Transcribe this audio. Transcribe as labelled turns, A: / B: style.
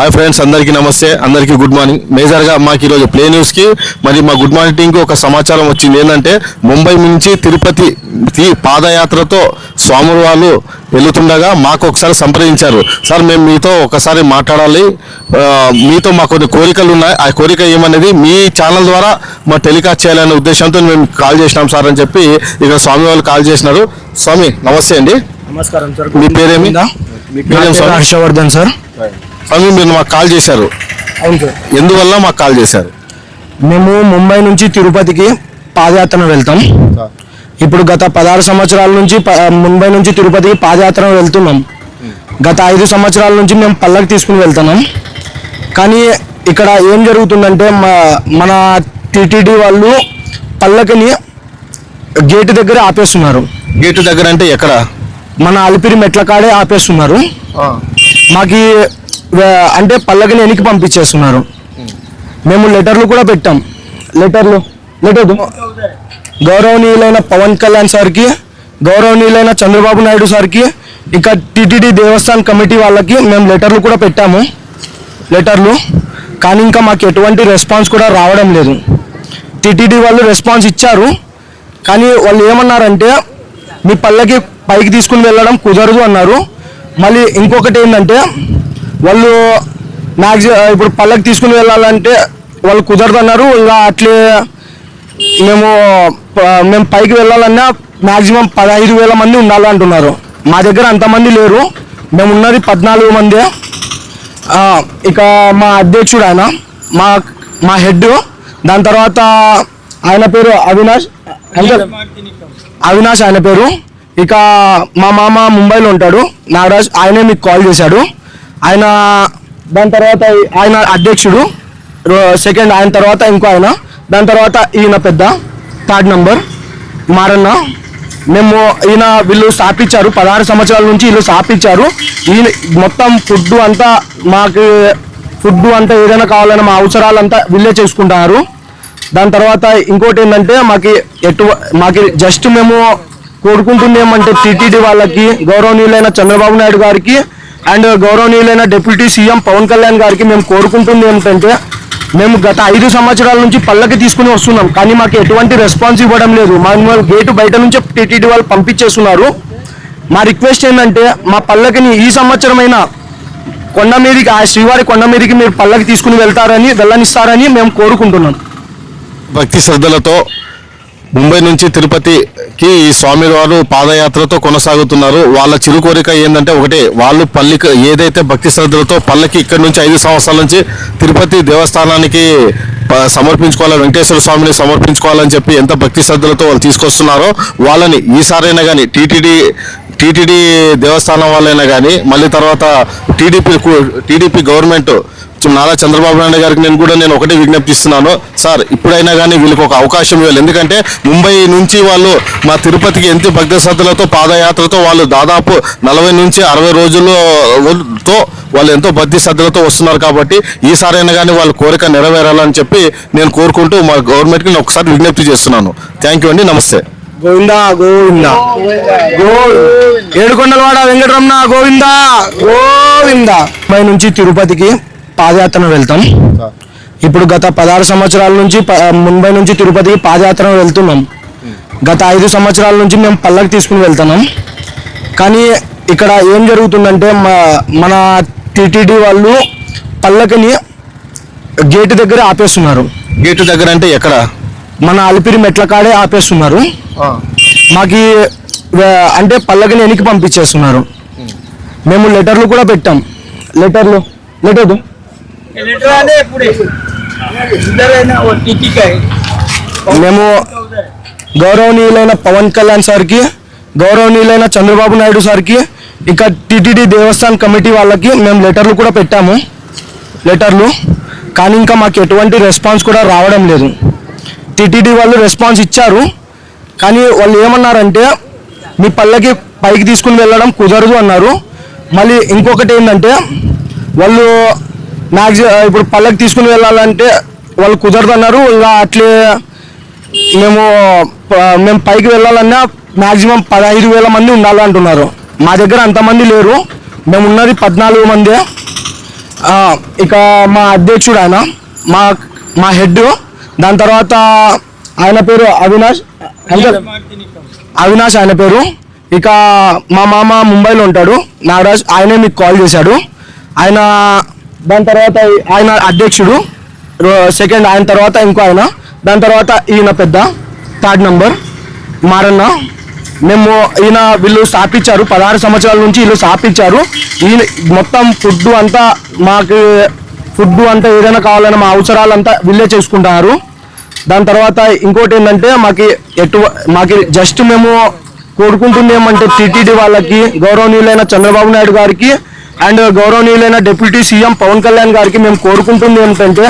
A: Hi friends అందరికీ నమస్తే. అందరికీ గుడ్ మార్నింగ్ మేజర్గా మాకు ఈరోజు ప్లే న్యూస్కి మరి మా గుడ్ మార్నింగ్ టీంకి ఒక సమాచారం వచ్చింది. ఏంటంటే ముంబై నుంచి తిరుపతి పాదయాత్రతో స్వాములు వాళ్ళు వెళుతుండగా మాకు ఒకసారి సంప్రదించారు. సార్ మేము మీతో ఒకసారి మాట్లాడాలి. మీతో మాకు కొన్ని కోరికలు ఉన్నాయి. ఆ కోరిక ఏమనేది మీ ఛానల్ ద్వారా మా టెలికాస్ట్ చేయాలనే ఉద్దేశంతో మేము కాల్ చేసినాం సార్ అని చెప్పి ఇక్కడ స్వామి వాళ్ళు కాల్ చేసినారు. స్వామి నమస్తే అండి.
B: నమస్కారం సార్.
A: మీ పేరేమి? మీ పేరేం
B: హర్షవర్ధన్ సార్.
A: స్వామి మీరు మాకు కాల్ చేశారు.
B: అవును సార్.
A: ఎందువల్ల మాకు కాల్ చేశారు?
B: మేము ముంబై నుంచి తిరుపతికి పాదయాత్ర వెళ్తాం. ఇప్పుడు గత పదహారు సంవత్సరాల నుంచి ముంబై నుంచి తిరుపతికి పాదయాత్ర వెళ్తున్నాం. గత ఐదు సంవత్సరాల నుంచి మేము పల్లకి తీసుకుని వెళ్తున్నాం. కానీ ఇక్కడ ఏం జరుగుతుందంటే మా మన టిటిడి వాళ్ళు పల్లకిని గేటు దగ్గర ఆపేస్తున్నారు.
A: గేటు దగ్గర అంటే ఎక్కడ?
B: మన అలిపిరి మెట్ల కాడే ఆపేస్తున్నారు. మాకి అంటే పల్లకిని వెనక్కి పంపించేస్తున్నారు. మేము లెటర్లు కూడా పెట్టాం. లెటర్లు లెటర్ గౌరవనీయులైన పవన్ కళ్యాణ్ సార్కి గౌరవనీయులైన చంద్రబాబు నాయుడు సార్కి ఇక టిటిడి దేవస్థాన్ కమిటీ వాళ్ళకి మేము లెటర్లు కూడా పెట్టాము. లెటర్లు. కానీ ఇంకా మాకు ఎటువంటి రెస్పాన్స్ కూడా రావడం లేదు. టిటిడి వాళ్ళు రెస్పాన్స్ ఇచ్చారు. కానీ వాళ్ళు ఏమన్నారంటే మీ పల్లకి పైకి తీసుకుని వెళ్ళడం కుదరదు అన్నారు. మళ్ళీ ఇంకొకటి ఏంటంటే వాళ్ళు మ్యాక్సి ఇప్పుడు పల్లకి తీసుకుని వెళ్ళాలంటే వాళ్ళు కుదరదన్నారు. ఇంకా అట్లే మేము ప- మేము పైకి వెళ్ళాలన్నా మ్యాక్సిమం పదహైదు వేల మంది ఉండాలి అంటున్నారు. మా దగ్గర అంతమంది లేరు. మేము ఉన్నది పద్నాలుగు మంది. ఇక మా అధ్యక్షుడు ఆయన మా మా హెడ్. దాని తర్వాత ఆయన పేరు అవినాష్. అంటే అవినాష్ ఆయన పేరు. ఇక మా మామ ముంబైలో ఉంటాడు. నాగరాజ్ ఆయనే మీకు కాల్ చేశాడు. ఆయన దాని తర్వాత ఆయన అధ్యక్షుడు సెకండ్ ఆయన తర్వాత ఇంకో ఆయన. దాని తర్వాత ఈయన పెద్ద థర్డ్ నంబర్ మారన్న. మేము ఈయన వీళ్ళు స్థాపించారు. పదహారు సంవత్సరాల నుంచి వీళ్ళు స్థాపించారు. ఈయన మొత్తం ఫుడ్ అంతా మాకు ఫుడ్ అంతా ఏదైనా కావాలన్నా మా అవసరాలంతా వీళ్ళే చేసుకుంటారు. దాని తర్వాత ఇంకోటి ఏంటంటే మాకు ఎటు మాకు జస్ట్ మేము కోరుకుంటుంది ఏమంటే టీటీడీ వాళ్ళకి గౌరవనీయులైన చంద్రబాబు నాయుడు గారికి అండ్ గౌరవనీయులైన డిప్యూటీ సీఎం పవన్ కళ్యాణ్ గారికి మేము కోరుకుంటుంది ఏమిటంటే మేము గత ఐదు సంవత్సరాల నుంచి పల్లకి తీసుకుని వస్తున్నాం. కానీ మాకు ఎటువంటి రెస్పాన్స్ ఇవ్వడం లేదు. మాన్యువల్ గేటు బయట నుంచే టీటీడీ వాళ్ళు పంపించేస్తున్నారు. మా రిక్వెస్ట్ ఏంటంటే మా పల్లకిని ఈ సంవత్సరమైనా కొండ మీదకి ఆ శ్రీవారి కొండ మీదకి మీరు పల్లకి తీసుకుని వెళ్తారని వెళ్ళనిస్తారని మేము కోరుకుంటున్నాం.
A: భక్తి శ్రద్ధలతో ముంబై నుంచి తిరుపతికి ఈ స్వామివారు పాదయాత్రతో కొనసాగుతున్నారు. వాళ్ళ చిరు కోరిక ఏంటంటే ఒకటే వాళ్ళు పల్లికి ఏదైతే భక్తి శ్రద్ధలతో పల్లకి ఇక్కడి నుంచి ఐదు సంవత్సరాల నుంచి తిరుపతి దేవస్థానానికి సమర్పించుకోవాలి వెంకటేశ్వర స్వామిని సమర్పించుకోవాలని చెప్పి ఎంత భక్తి శ్రద్ధలతో వాళ్ళు తీసుకొస్తున్నారో వాళ్ళని ఈసారైనా కానీ టీటీడీ టీటీడీ దేవస్థానం వాళ్ళైనా కానీ మళ్ళీ తర్వాత TDP TDP government Nara Chandrababu Naidu గారికి నేను కూడా నేను ఒకటే విజ్ఞప్తి ఇస్తున్నాను సార్ ఇప్పుడైనా కానీ వీళ్ళకి ఒక అవకాశం ఇవ్వాలి. ఎందుకంటే ముంబై నుంచి వాళ్ళు మా తిరుపతికి ఎంత భక్త శ్రద్ధలతో పాదయాత్రతో వాళ్ళు దాదాపు నలభై నుంచి అరవై రోజులతో వాళ్ళు ఎంతో భక్తి శ్రద్ధలతో వస్తున్నారు కాబట్టి ఈసారైనా కానీ వాళ్ళ కోరిక నెరవేరాలని చెప్పి నేను కోరుకుంటూ మా గవర్నమెంట్కి నేను ఒకసారి విజ్ఞప్తి చేస్తున్నాను. థ్యాంక్ యూ అండి. నమస్తే.
B: గోవిందా గోవిందా. ఏడుకొండలవాడ వెంకటరమణ గోవిందా గోవిందా. ముంబై నుంచి తిరుపతికి పాదయాత్ర వెళ్తాం. ఇప్పుడు గత పదహారు సంవత్సరాల నుంచి ముంబై నుంచి తిరుపతికి పాదయాత్ర వెళ్తున్నాం. గత ఐదు సంవత్సరాల నుంచి మేము పల్లకి తీసుకుని వెళ్తున్నాం. కానీ ఇక్కడ ఏం జరుగుతుందంటే మన టిటిడి వాళ్ళు పల్లకిని గేటు దగ్గర ఆపేస్తున్నారు.
A: గేటు దగ్గర అంటే ఎక్కడ?
B: మన అలిపిరి మెట్ల కాడే ఆపేస్తున్నారు. మాకి అంటే పల్లకిని వెనక్కి పంపించేస్తున్నారు. మేము లెటర్లు కూడా పెట్టాం. లెటర్లు
C: లెటర్లు.
B: మేము గౌరవనీయులైన పవన్ కళ్యాణ్ సార్కి గౌరవనీయులైన చంద్రబాబు నాయుడు సార్కి ఇక టిటిడి దేవస్థాన్ కమిటీ వాళ్ళకి మేము లెటర్లు కూడా పెట్టాము. లెటర్లు. కానీ ఇంకా మాకు ఎటువంటి రెస్పాన్స్ కూడా రావడం లేదు. టీటీడీ వాళ్ళు రెస్పాన్స్ ఇచ్చారు. కానీ వాళ్ళు ఏమన్నారంటే మీ పల్లకి పైకి తీసుకుని వెళ్ళడం కుదరదు అన్నారు. మళ్ళీ ఇంకొకటి ఏంటంటే వాళ్ళు మ్యాక్సి ఇప్పుడు పల్లకి తీసుకుని వెళ్ళాలంటే వాళ్ళు కుదరదు అన్నారు. ఇంకా అట్లే మేము ప- మేము పైకి వెళ్ళాలన్నా మ్యాక్సిమం పదహైదు వేల మంది ఉండాలి అంటున్నారు. మా దగ్గర అంతమంది లేరు. మేము ఉన్నది పద్నాలుగు మంది. ఇక మా అధ్యక్షుడు ఆయన మా మా హెడ్ దాని తర్వాత ఆయన పేరు అవినాష్. అంకల్ అవినాష్ ఆయన పేరు. ఇక మా మామ ముంబైలో ఉంటాడు. నాగరాజ్ ఆయనే మీకు కాల్ చేశాడు. ఆయన దాని తర్వాత ఆయన అధ్యక్షుడు. సెకండ్ ఆయన తర్వాత ఇంకో ఆయన. దాని తర్వాత ఈయన పెద్ద. Third number. మారన్న. మేము ఈయన వీళ్ళు స్థాపించారు. పదహారు సంవత్సరాల నుంచి వీళ్ళు స్థాపించారు. ఈయన మొత్తం ఫుడ్ అంతా మాకు ఫుడ్ అంతా ఏదైనా కావాలన్నా మా అవసరాలంతా వీళ్ళే చేసుకుంటున్నారు దాని తర్వాత ఇంకోటి ఏంటంటే మాకు ఎటు మాకు జస్ట్ మేము కోరుకుంటుంది ఏమంటే టీటీడీ వాళ్ళకి గౌరవనీయులైన చంద్రబాబు నాయుడు గారికి అండ్ గౌరవనీయులైన డిప్యూటీ సీఎం పవన్ కళ్యాణ్ గారికి మేము కోరుకుంటుంది ఏమిటంటే